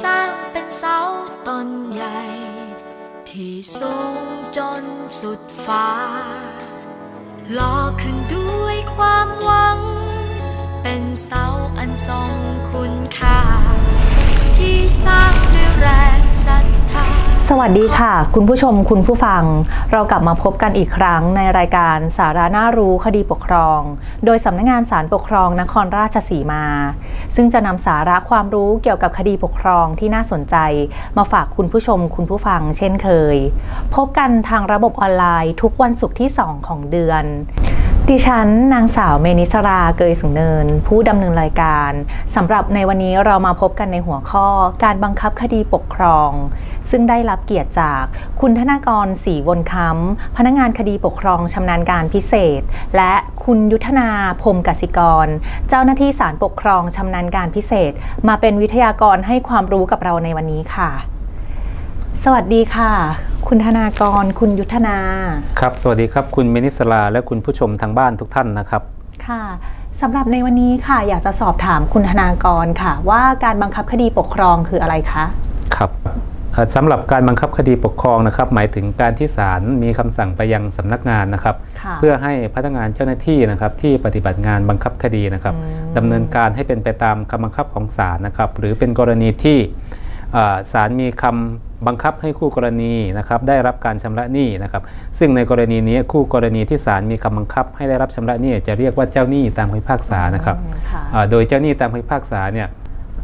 สร้างเป็นเสาต้นใหญ่ ที่สูงจนสุดฟ้าล้อขึ้นด้วยความหวัง เป็นเสาอันทรงคุณค่า ที่สร้างด้วยแรงศรัทธา สวัสดีค่ะ คุณผู้ชมคุณผู้ฟัง เรากลับมาพบกันอีกครั้งในรายการสาระน่ารู้คดีปกครอง โดยสำนักงงานศาลปกครองนครราชสีมา ซึ่งจะนำสาระความรู้เกี่ยวกับคดีปกครองที่น่าสนใจ มาฝากคุณผู้ชมคุณผู้ฟังเช่นเคย พบกันทางระบบออนไลน์ทุกวันศุกร์ที่ 2 ของเดือน ดิฉันนางสาวเมนิสราเกยสุงเนิน ผู้ดำเนินรายการสำหรับในวันนี้เรามาพบกันในหัวข้อ การบังคับคดีปกครอง ซึ่งได้รับเกียรติจากคุณธนากรศรีวนคำพนักงานคดีปกครองชำนาญการพิเศษ และคุณยุทธนาพรมกสิกร เจ้าหน้าที่ศาลปกครองชำนาญการพิเศษ มาเป็นวิทยากรให้ความรู้กับเราในวันนี้ค่ะ สวัสดีค่ะ คุณธนากร คุณยุทธนา ครับ สวัสดีครับ คุณเมนิสลาและคุณผู้ชมทางบ้านทุกท่านนะครับ ค่ะสำหรับในวันนี้ค่ะ อยากจะสอบถามคุณธนากรค่ะ ว่าการบังคับคดีปกครองคืออะไรคะ ครับเอ่อสำหรับการบังคับคดีปกครองนะครับ หมายถึงการที่ศาลมีคำสั่งไปยังสำนักงานนะครับค่ะเพื่อให้พนักงานเจ้าหน้าที่นะครับ ที่ปฏิบัติงานบังคับคดีนะครับอืมดำเนินการให้เป็นไปตามคำบังคับของศาลนะครับ หรือเป็นกรณีที่เอ่อศาลมีคำ บังคับให้คู่กรณีนะครับได้รับการชำระหนี้นะครับซึ่งในกรณีนี้คู่กรณีที่ศาลมีคำบังคับ ให้ได้รับชำระหนี้จะเรียกว่าเจ้าหนี้ตามคำพิพากษานะครับอืมค่ะอ่าโดยเจ้าหนี้ตามคำพิพากษาเนี่ย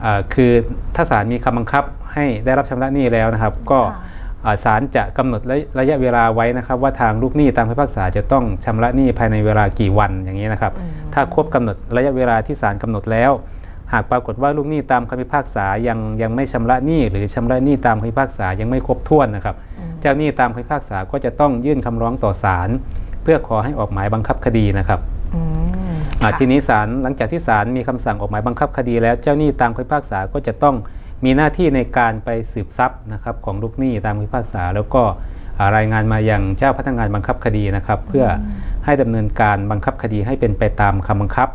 อ่าคือถ้าศาลมีคำบังคับให้ได้รับชำระหนี้แล้วนะครับ ก็ค่ะอ่าศาลจะกำหนดระระยะเวลาไว้นะครับ ว่าทางลูกหนี้ตามคำพิพากษาจะต้องชำระหนี้ภายในเวลากี่วันอย่างนี้นะครับอืมถ้าครบกำหนดระยะเวลาที่ศาลกำหนดแล้ว หากปรากฏว่าลูกหนี้ตามคำพิพากษายังยังไม่ชำระหนี้หรือชำระหนี้ตามคำพิพากษายังไม่ครบถ้วนนะครับอืมเจ้าหนี้ตามคำพิพากษาก็จะต้องยื่นคำร้องต่อศาลเพื่อขอให้ออกหมายบังคับคดีนะครับอืมอ่าค่ะทีนี้ศาลหลังจากที่ศาลมีคำสั่งออกหมายบังคับคดี แล้วเจ้าหนี้ตามคำพิพากษาก็จะต้องมีหน้าที่ในการไปสืบทรัพย์นะครับของลูกหนี้ตามคำพิพากษา แล้วก็อ่ารายงานมายังเจ้าพนักงานบังคับคดีนะครับ เพื่อให้ดำเนินการบังคับคดีให้เป็นไปตามคำบังคับ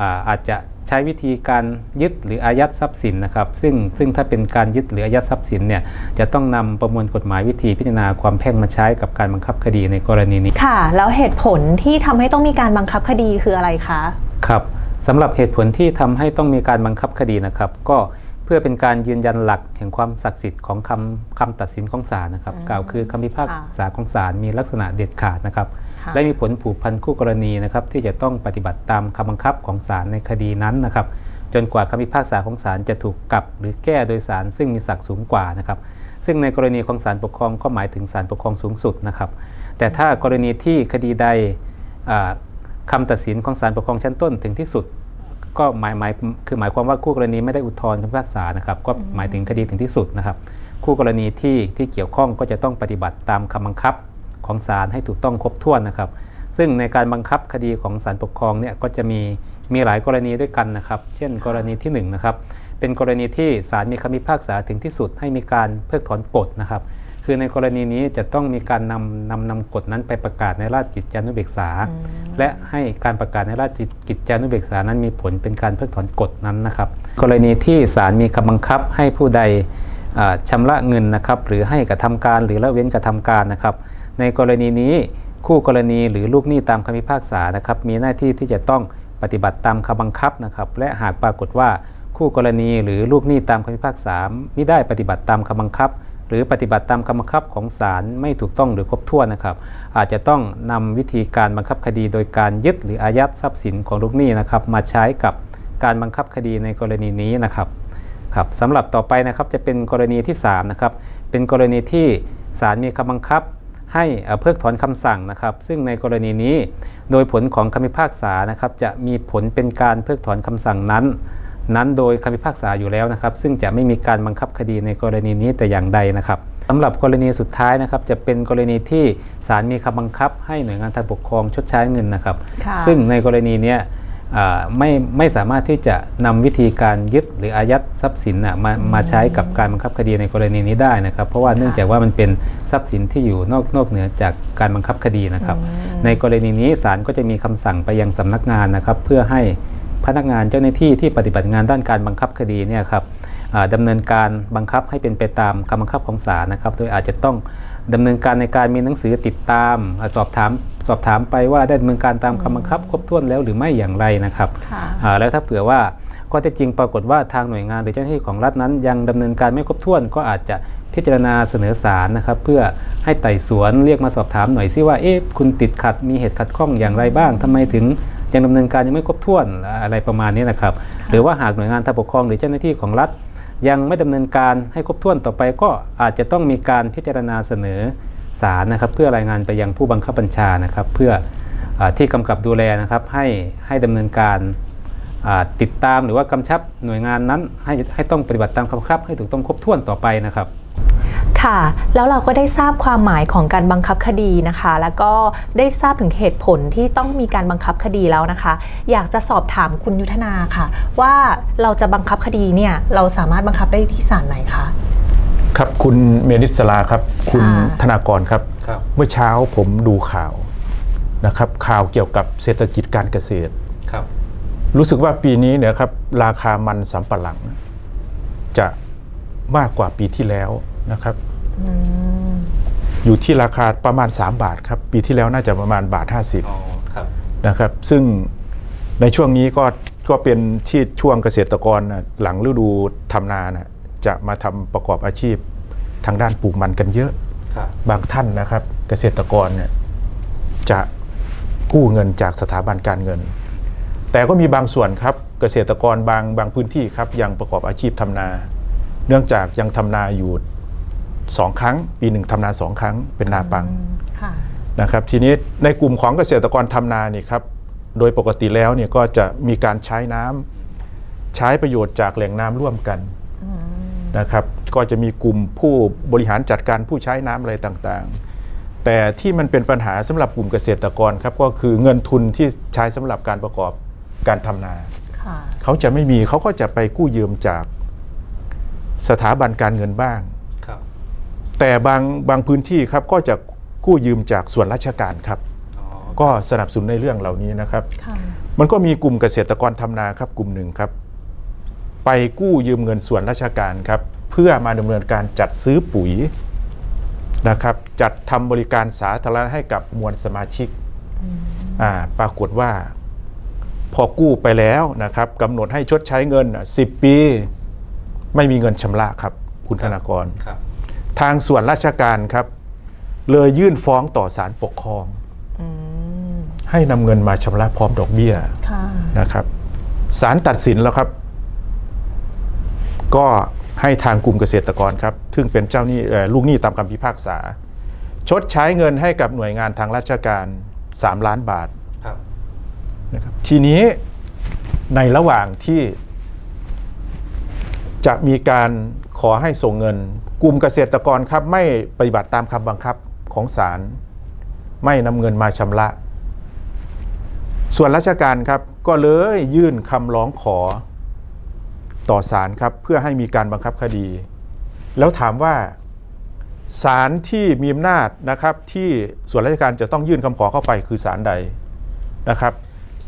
อ่าอาจจะใช้วิธีการยึดหรืออายัดทรัพย์สินนะครับ ซึ่งซึ่งถ้าเป็นการยึดหรืออายัดทรัพย์สินเนี่ยจะต้องนำประมวลกฎหมายวิธีพิจารณาความแพ่งมาใช้กับการบังคับคดีในกรณีนี้ค่ะ แล้วเหตุผลที่ทำให้ต้องมีการบังคับคดีคืออะไรคะครับสำหรับเหตุผลที่ทำให้ต้องมีการบังคับคดีนะครับ ก็เพื่อเป็นการยืนยันหลักแห่งความศักดิ์สิทธิ์ของคำคำตัดสินของศาลนะครับ กล่าวคือคำพิพากษาของศาลมีลักษณะเด็ดขาดนะครับค่ะ และมีผลผูกพันคู่กรณีนะครับที่จะต้องปฏิบัติตามคำบังคับของศาลในคดีนั้นนะครับ จนกว่าคำพิพากษาของศาลจะถูกกลับ หรือแก้โดยศาลซึ่งมีศักดิ์สูงกว่านะครับ ซึ่งในกรณีของศาลปกครองก็หมายถึงศาลปกครองสูงสุดนะครับ แต่ถ้ากรณีที่คดีใดอ่าคำตัดสินของศาลปกครองชั้นต้นถึงที่สุด ก็หมายหมายคือหมายความว่าคู่กรณีไม่ได้อุทธรณ์คำพิพากษานะครับ ก็หมายถึงคดีถึงที่สุดนะครับ คู่กรณีที่ที่เกี่ยวข้องก็จะต้องปฏิบัติตามคำบังคับ ของศาลให้ถูกต้องครบถ้วนนะครับ ซึ่งในการบังคับคดีของศาลปกครองเนี่ยก็จะมีมีหลายกรณีด้วยกันนะครับ เช่น กรณีที่หนึ่งนะครับเป็นกรณีที่ศาลมีคำพิพากษาถึงที่สุดให้มีการเพิกถอนกฎนะครับคือในกรณีนี้จะต้องมีการนำนำนำกฎนั้นไปประกาศในราชกิจจานุเบกษา และให้การประกาศในราชกิจจานุเบกษานั้นมีผลเป็นการเพิกถอนกฎนั้นนะครับ กรณีที่ศาลมีคำบังคับให้ผู้ใดอ่าชำระเงินนะครับ หรือให้กระทำการหรือละเว้นกระทำการนะครับ ในกรณีนี้คู่กรณีหรือลูกหนี้ตามคำพิพากษานะครับมีหน้าที่ที่จะต้องปฏิบัติตามคำบังคับนะครับและหากปรากฏว่าคู่กรณีหรือลูกหนี้ตามคำพิพากษาไม่ได้ปฏิบัติตามคำบังคับ หรือปฏิบัติตามคำบังคับของศาลไม่ถูกต้องหรือครบถ้วนนะครับ อาจจะต้องนำวิธีการบังคับคดี โดยการยึดหรืออายัดทรัพย์สินของลูกหนี้นะครับมาใช้กับการบังคับคดีในกรณีนี้นะครับครับสำหรับต่อไปนะครับจะเป็นกรณีที่3นะครับเป็นกรณีที่ศาลมีคำบังคับ ให้เอ่อเพิกถอนคำสั่งนะครับ ซึ่งในกรณีนี้โดยผลของคำพิพากษานะครับ จะมีผลเป็นการเพิกถอนคำสั่งนั้น นั้นโดยคำพิพากษาอยู่แล้วนะครับ ซึ่งจะไม่มีการบังคับคดีในกรณีนี้แต่อย่างใดนะครับสำหรับกรณีสุดท้ายนะครับ จะเป็นกรณีที่ศาลมีคำบังคับ ให้หน่วยงานทางปกครองชดใช้เงินนะครับค่ะซึ่งในกรณีเนี้ยอ่า ไม่ไม่สามารถที่จะนำวิธีการยึดหรืออายัดทรัพย์สินน่ะมามาใช้กับการบังคับคดีในกรณีนี้ได้นะครับ เพราะว่าเนื่องจากว่ามันเป็นทรัพย์สินที่อยู่นอกนอกเหนือจากการบังคับคดีนะครับ ในกรณีนี้ศาลก็จะมีคำสั่งไปยังสำนักงานนะครับ เพื่อให้พนักงานเจ้าหน้าที่ที่ปฏิบัติงานด้านการบังคับคดีเนี่ยครับอ่าดำเนินการบังคับให้เป็นไปตามคำบังคับของศาลนะครับ โดยอาจจะต้อง ดำเนินการในการมีหนังสือติดตามอ่าสอบถามสอบถามไปว่าได้ดำเนินการตามคำบังคับ ครบถ้วนแล้วหรือไม่อย่างไรนะครับค่ะอ่าแล้วถ้าเผื่อว่าข้อเท็จจริงปรากฏว่าทางหน่วยงานหรือเจ้าหน้าที่ของรัฐนั้น ยังดำเนินการไม่ครบถ้วนก็อาจจะพิจารณาเสนอศาลนะครับ เพื่อให้ไต่สวนเรียกมาสอบถามหน่อยซิว่าเอ๊ะคุณติดขัดมีเหตุขัดข้องอย่างไรบ้างทำไมถึงยังดำเนินการยังไม่ครบถ้วนอะไรประมาณนี้นะครับ หรือว่าหากหน่วยงานทางปกครองหรือเจ้าหน้าที่ของรัฐ ยังไม่ดำเนินการให้ครบถ้วนต่อไปก็อาจจะต้องมีการพิจารณาเสนอศาลนะครับ เพื่อรายงานไปยังผู้บังคับบัญชานะครับ เพื่ออที่กำกับดูแลนะครับให้ให้ดำเนินการติดตามหรือว่ากำชับหน่วยงานนั้นให้ให้ต้องปฏิบัติตามคำคับให้ถูกต้องครบถ้วนต่อไปนะครับ ค่ะ แล้วเราก็ได้ทราบความหมายของการบังคับคดีนะคะ แล้วก็ได้ทราบถึงเหตุผลที่ต้องมีการบังคับคดีแล้วนะคะ อยากจะสอบถามคุณยุทธนาค่ะ ว่าเราจะบังคับคดีเนี่ยเราสามารถบังคับได้ที่ศาลไหนคะครับคุณเมนิสลาครับ คุณค่ะธนากรครับครับ เมื่อเช้าผมดูข่าวนะครับ ข่าวเกี่ยวกับเศรษฐกิจการเกษตรครับ รู้สึกว่าปีนี้เนี่ยครับราคามันสำปะหลัง จะมากกว่าปีที่แล้วนะครับ อยู่ที่ราคาประมาณ 3 บาทครับ ปีที่แล้วน่าจะประมาณบาท50อ๋อครับนะครับ ซึ่งในช่วงนี้ก็ก็เป็นที่ช่วงเกษตรกรน่ะหลังฤดูทำนานะจะมาทำประกอบอาชีพทางด้านปลูกมันกันเยอะ ครับ บางท่านนะครับ เกษตรกรเนี่ยจะกู้เงินจากสถาบันการเงิน แต่ก็มีบางส่วนครับเกษตรกรบางบางพื้นที่ครับยังประกอบอาชีพทำนา เนื่องจากยังทำนาอยู่ สองครั้ง ปีหนึ่งทำนาสองครั้งเป็นนาปังค่ะนะครับทีนี้ในกลุ่มของเกษตรกรทำนานี่ครับโดยปกติแล้วเนี่ยก็จะมีการใช้น้ำใช้ประโยชน์จากแหล่งน้ำร่วมกันนะครับก็จะมีกลุ่มผู้บริหารจัดการผู้ใช้น้ำอะไรต่างๆ แต่ที่มันเป็นปัญหาสำหรับกลุ่มเกษตรกรครับก็คือเงินทุนที่ใช้สำหรับการประกอบการทำนาค่ะเขาจะไม่มีเขาก็จะไปกู้ยืมจากสถาบันการเงินบ้างครับ แต่บางบางพื้นที่ครับก็จะกู้ยืมจากส่วนราชการครับอ๋อก็สนับสนุนในเรื่องเหล่านี้นะครับค่ะมันก็มีกลุ่มเกษตรกรทำนาครับกลุ่มหนึ่งครับ ไปกู้ยืมเงินส่วนราชการครับ เพื่อมาดำเนินการจัดซื้อปุ๋ยนะครับ จัดทำบริการสาธารณะให้กับมวลสมาชิกอ่าปรากฏว่า พอกู้ไปแล้วนะครับกำหนดให้ชดใช้เงินอะ10 ปี ไม่มีเงินชำระครับ คุณธนากรครับ ทางส่วนราชการครับ เลยยื่นฟ้องต่อศาลปกครองอืมให้นำเงินมาชำระพร้อมดอกเบี้ยค่ะนะครับศาลตัดสินแล้วครับ ก็ให้ทางกลุ่มเกษตรกรครับ ซึ่งเป็นเจ้าหนี้เอ่อลูกหนี้ตามคำพิพากษา ชดใช้เงินให้กับหน่วยงานทางราชการ 3 ล้านบาทครับนะครับทีนี้ในระหว่างที่จะมีการขอให้ส่งเงิน กลุ่มเกษตรกรครับไม่ปฏิบัติตามคำบังคับของศาลไม่นำเงินมาชำระ ส่วนราชการครับก็เลยยื่นคำร้องขอต่อศาลครับเพื่อให้มีการบังคับคดี แล้วถามว่าศาลที่มีอำนาจนะครับที่ส่วนราชการจะต้องยื่นคำขอเข้าไปคือศาลใดนะครับ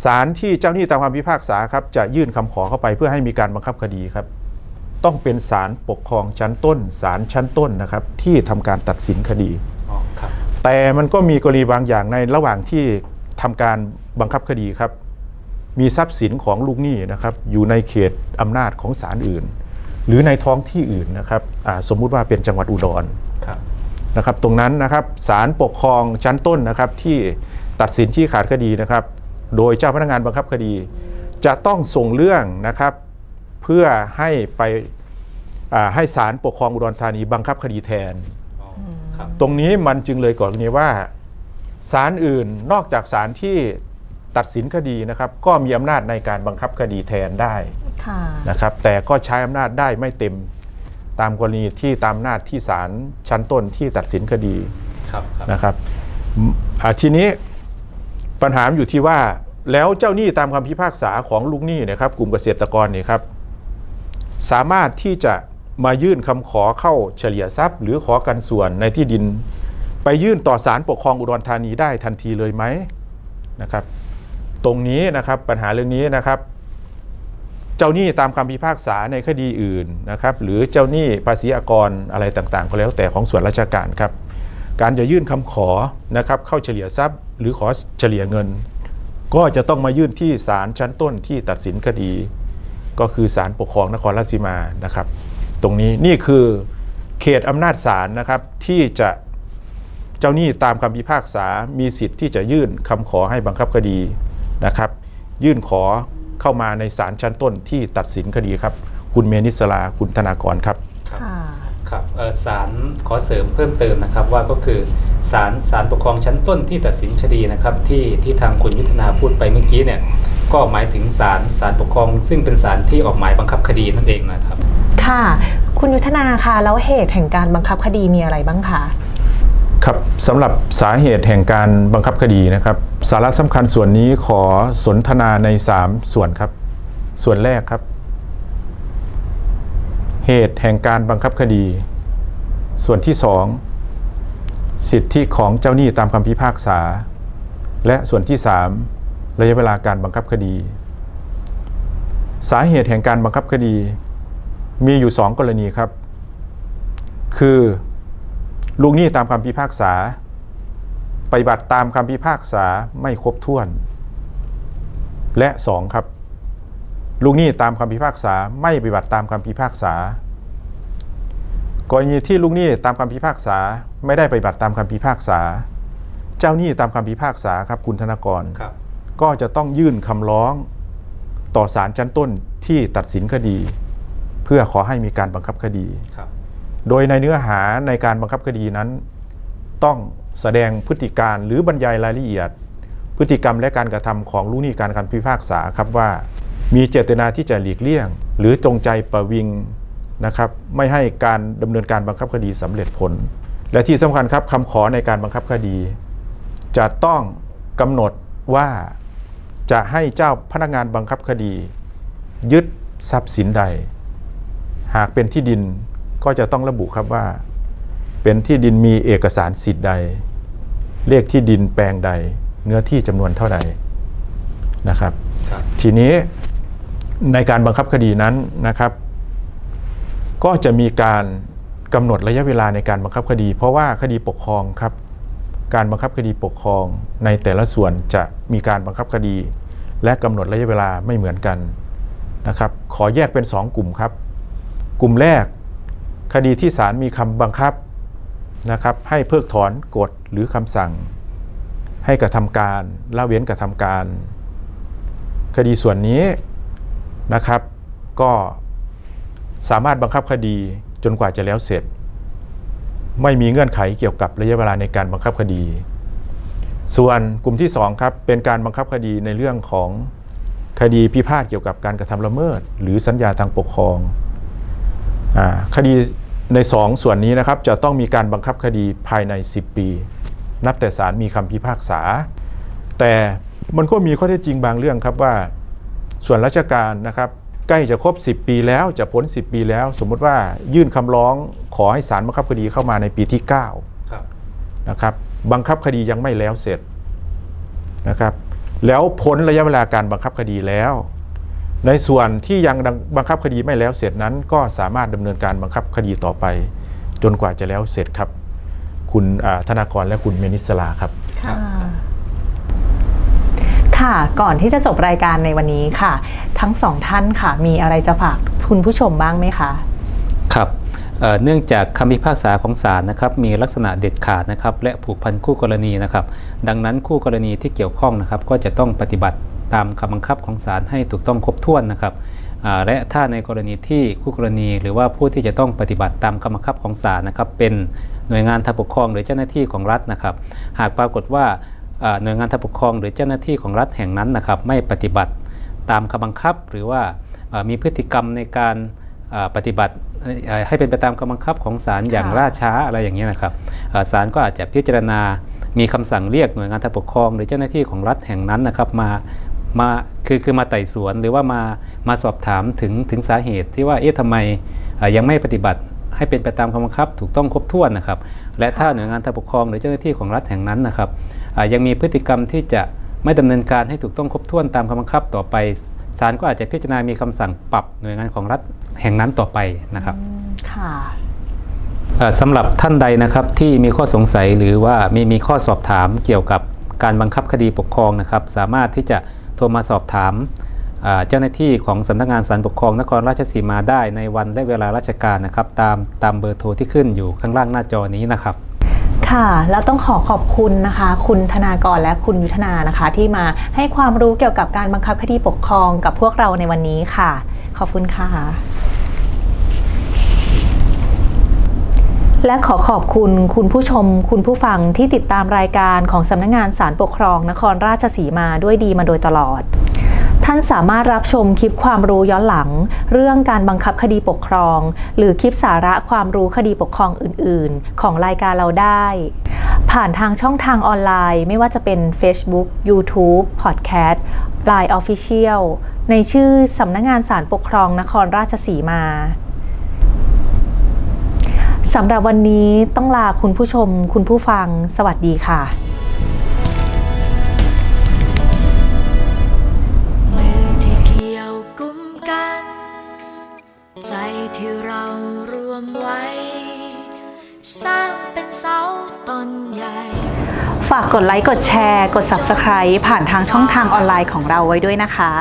ศาลที่เจ้าหนี้ตามคำพิพากษาครับจะยื่นคำขอเข้าไปเพื่อให้มีการบังคับคดีครับ ต้องเป็นศาลปกครองชั้นต้นศาลชั้นต้นนะครับที่ทำการตัดสินคดีอ๋อครับแต่มันก็มีกรณีบางอย่างในระหว่างที่ทำการบังคับคดีครับ มีทรัพย์สินของลูกหนี้นะครับอยู่ในเขตอำนาจของศาลอื่น หรือในท้องที่อื่นนะครับอ่าสมมุติว่าเป็นจังหวัดอุดรครับนะครับตรงนั้นนะครับศาลปกครองชั้นต้นนะครับที่ตัดสินชี้ขาดคดีนะครับ โดยเจ้าพนักงานบังคับคดี จะต้องส่งเรื่องนะครับ เพื่อให้ไปอ่า ให้ศาลปกครองอุดรธานีบังคับคดีแทนอ๋อครับตรงนี้มันจึงเลยก่อนนี้ว่าศาลอื่นนอกจากศาลที่ตัดสินคดีนะครับ ก็มีอำนาจในการบังคับคดีแทนได้ค่ะนะครับ แต่ก็ใช้อำนาจได้ไม่เต็มตามกรณีที่ตามอำนาจที่ศาลชั้นต้นที่ตัดสินคดีครับครับนะครับอืมอ่าทีนี้ปัญหาอยู่ที่ว่าแล้วเจ้าหนี้ตามคำพิพากษาของลูกหนี้เนะครับ กลุ่มเกษตรกรเนี่ยครับ สามารถที่จะ มายื่นคำขอเข้าเฉลี่ยทรัพย์ หรือขอกันส่วนในที่ดิน ไปยื่นต่อศาลปกครองอุดรธานีได้ทันทีเลยไหมนะครับ ตรงนี้นะครับปัญหาเรื่องนี้นะครับ เจ้าหนี้ตามคำพิพากษาในคดีอื่นนะครับ หรือเจ้าหนี้ภาษีอากรอะไรต่างๆ ก็แล้วแต่ของส่วนราชการครับ การจะยื่นคำขอนะครับเข้าเฉลี่ยทรัพย์ หรือขอเฉลี่ยเงิน ก็จะต้องมายื่นที่ศาลชั้นต้นที่ตัดสินคดี ก็คือศาลปกครองนครราชสีมานะครับ ตรงนี้นี่คือเขตอำนาจศาลนะครับที่จะเจ้าหนี้ตามคำพิพากษา มีสิทธิ์ที่จะยื่นคำขอให้บังคับคดีนะครับ ยื่นขอเข้ามาในศาลชั้นต้นที่ตัดสินคดีครับ คุณเมนิสลาคุณธนากรครับครับค่ะครับเอ่อศาลขอเสริมเพิ่มเติมนะครับว่าก็คือศาลศาลปกครองชั้นต้นที่ตัดสินคดีนะครับที่ที่ทางคุณยุทธนาพูดไปเมื่อกี้เนี่ยก็หมายถึงศาลศาลปกครอง ซึ่งเป็นศาลที่ออกหมายบังคับคดีนั่นเองนะครับ ค่ะ คุณยุทธนาคะแล้วเหตุแห่งการบังคับคดีมีอะไรบ้างคะครับสำหรับสาเหตุแห่งการบังคับคดีนะครับ สาระสำคัญส่วนนี้ขอสนทนาใน 3 ส่วนครับ ส่วนแรกครับ เหตุแห่งการบังคับคดี ส่วนที่ 2 สิทธิของเจ้าหนี้ตามคำพิพากษา และส่วนที่ 3 ระยะเวลาการบังคับคดี สาเหตุแห่งการบังคับคดี มีอยู่ 2 กรณีครับ คือลูกหนี้ตามคำพิพากษา ปฏิบัติตามคำพิพากษาไม่ครบถ้วน และสองครับ ลูกหนี้ตามคำพิพากษาไม่ปฏิบัติตามคำพิพากษากรณีที่ลูกหนี้ตามคำพิพากษาไม่ได้ปฏิบัติตามคำพิพากษา เจ้าหนี้ตามคำพิพากษาครับคุณธนกรครับก็จะต้องยื่นคำร้องต่อศาลชั้นต้นที่ตัดสินคดี เพื่อขอให้มีการบังคับคดีครับโดยในเนื้อหาในการบังคับคดีนั้น ต้องแสดงพฤติการหรือบรรยายรายละเอียด พฤติกรรมและการกระทำของลูกหนี้การการพิพากษาครับว่า มีเจตนาที่จะหลีกเลี่ยง หรือจงใจประวิงนะครับไม่ให้การดำเนินการบังคับคดีสำเร็จผล และที่สำคัญครับคำขอในการบังคับคดี จะต้องกำหนดว่าจะให้เจ้าพนักงานบังคับคดี ยึดทรัพย์สินใด หากเป็นที่ดินก็จะต้องระบุครับว่า เป็นที่ดินมีเอกสารสิทธิ์ใด เลขที่ดินแปลงใด เนื้อที่จำนวนเท่าใดนะครับครับ ทีนี้ในการบังคับคดีนั้นนะครับ ก็จะมีการกำหนดระยะเวลาในการบังคับคดี เพราะว่าคดีปกครองครับ การบังคับคดีปกครองในแต่ละส่วนจะมีการบังคับคดี และกำหนดระยะเวลาไม่เหมือนกันนะครับ ขอแยกเป็น 2 กลุ่มครับ กลุ่มแรกคดีที่ศาลมีคำบังคับนะครับให้เพิกถอนกฎหรือคำสั่ง ให้กระทำการละเว้นกระทำการ คดีส่วนนี้นะครับ ก็สามารถบังคับคดีจนกว่าจะแล้วเสร็จ ไม่มีเงื่อนไขเกี่ยวกับระยะเวลาในการบังคับคดี ส่วนกลุ่มที่2ครับเป็นการบังคับคดีในเรื่องของคดีพิพาทเกี่ยวกับการกระทำละเมิด หรือสัญญาทางปกครอง คดีใน 2 ส่วนนี้นะครับจะต้องมีการบังคับคดีภายใน 10 ปี นับแต่ศาลมีคำพิพากษา แต่มันก็มีข้อเท็จจริงบางเรื่องครับว่า ส่วนราชการนะครับใกล้จะครบ 10 ปีแล้วจะพ้น 10 ปีแล้ว สมมุติว่ายื่นคำร้องขอให้ศาลบังคับคดีเข้ามาในปีที่9ครับนะครับบังคับคดียังไม่แล้วเสร็จนะครับแล้วพ้นระยะเวลาการบังคับคดีแล้ว ในส่วนที่ยังบังคับคดีไม่แล้วเสร็จนั้น ก็สามารถดำเนินการบังคับคดีต่อไป จนกว่าจะแล้วเสร็จครับ คุณอ่าธนากรและคุณเมนิสลาครับครับค่ะ ก่อนที่จะจบรายการในวันนี้ค่ะ ทั้งสองท่านค่ะ มีอะไรจะฝากคุณผู้ชมบ้างไหมคะ ครับเอ่อเนื่องจากคำพิพากษาของศาลนะครับมีลักษณะเด็ดขาดนะครับและผูกพันคู่กรณีนะครับ ดังนั้นคู่กรณีที่เกี่ยวข้องนะครับก็จะต้องปฏิบัติ ตามคำบังคับของศาลให้ถูกต้องครบถ้วนนะครับอ่าและถ้าในกรณีที่คู่กรณี หรือว่าผู้ที่จะต้องปฏิบัติตามคำบังคับของศาลนะครับ เป็นหน่วยงานทางปกครองหรือเจ้าหน้าที่ของรัฐนะครับ หากปรากฏว่าอ่าหน่วยงานทางปกครอง หรือเจ้าหน้าที่ของรัฐแห่งนั้นนะครับ ไม่ปฏิบัติตามคำบังคับ หรือว่าอ่ามีพฤติกรรมในการอ่าปฏิบัติเอ่อเอ่อให้เป็นไปตามคำบังคับของศาลอย่างค่ะล่าช้าอะไรอย่างนี้ยนะครับอ่าศาลก็อาจจะพิจารณามีคำสั่งเรียกหน่วยงานทางปกครอง หรือเจ้าหน้าที่ของรัฐแห่งนั้นนะครับ มา มาคือคือมาไต่สวนหรือว่ามามาสอบถามถึงถึงสาเหตุที่ว่าเอ๊ะทำไมอ่ายังไม่ปฏิบัติให้เป็นไปตามคำบังคับถูกต้องครบถ้วนนะครับ และถ้าหน่วยงานทางปกครองหรือเจ้าหน้าที่ของรัฐแห่งนั้นนะครับอ่ายังมีพฤติกรรมที่จะไม่ดำเนินการให้ถูกต้องครบถ้วนตามคำบังคับต่อไปศาลก็อาจจะพิจารณามีคำสั่งปรับหน่วยงานของรัฐแห่งนั้นต่อไปนะครับค่ะเอ่อสำหรับท่านใดนะครับที่มีข้อสงสัยหรือว่ามีมีข้อสอบถามเกี่ยวกับการบังคับคดีปกครองนะครับ สามารถที่จะ โทรมาสอบถามเจ้าหน้าที่ของสำนักงานสารปกครองนครราชสีมาได้ในวันและเวลาราชการนะครับ ตามตามเบอร์โทรที่ขึ้นอยู่ข้างล่างหน้าจอนี้นะครับค่ะแล้วต้องขอขอบคุณนะคะ คุณธนากรและคุณยุทธนานะคะ ที่มาให้ความรู้เกี่ยวกับการบังคับคดีปกครองกับพวกเราในวันนี้ค่ะ ขอบคุณค่ะ และขอขอบคุณคุณผู้ชม คุณผู้ฟังที่ติดตามรายการของสำนักงานศาลปกครองนครราชสีมาด้วยดีมาโดยตลอดท่านสามารถรับชมคลิปความรู้ย้อนหลัง เรื่องการบังคับคดีปกครอง หรือคลิปสาระความรู้คดีปกครองอื่น ๆ ของรายการเราได้ ผ่านทางช่องทางออนไลน์ ไม่ว่าจะเป็น Facebook YouTube Podcast Line Official ในชื่อสำนักงานศาลปกครองนครราชสีมา สำหรับวันนี้ต้องลาคุณผู้ชม คุณผู้ฟัง สวัสดีค่ะมือที่เกี่ยวกุมกันใจที่เรารวมไว้ สร้างเป็นเสาต้นใหญ่ ฝากกดไลค์ กดแชร์ กด Subscribe ผ่านทางช่องทางออนไลน์ของเราไว้ด้วยนะคะ